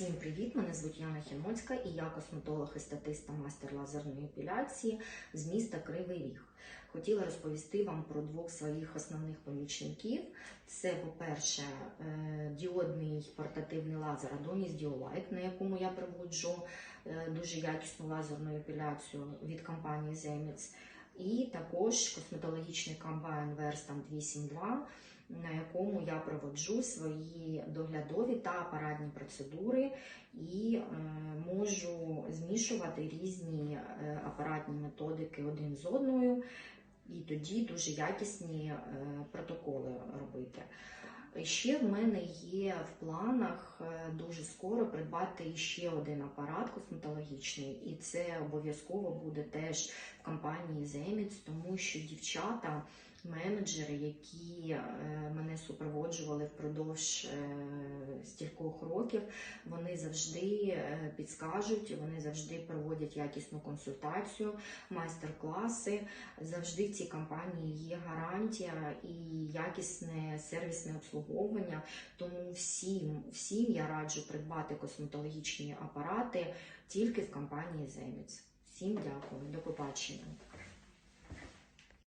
Всім привіт! Мене звуть Яна Хімоцька і я косметолог і статист та майстер лазерної епіляції з міста Кривий Ріг. Хотіла розповісти вам про двох своїх основних помічників. Це, по-перше, е, діодний портативний лазер Adonis Diolight, на якому я проводжу е, дуже якісну лазерну епіляцію від компанії Zemits. І також косметологічний комбайн Verstant 8.2, на якому я проводжу свої доглядові та апаратні процедури і е, можу змішувати різні е, апаратні методики один з одною, і тоді дуже якісні е, протоколи робити. Ще в мене є в планах дуже скоро придбати ще один апарат косметологічний, і це обов'язково буде теж в компанії Zemits, тому що дівчата, менеджери, які е, мене супроводжували впродовж е, стількох років, вони завжди е, підскажуть, вони завжди проводять якісну консультацію, майстер-класи. Завжди в цій компанії є гарантія і якісне сервісне обслуговування. Тому всім, всім я раджу придбати косметологічні апарати тільки в компанії Zemits. Всім дякую, до побачення.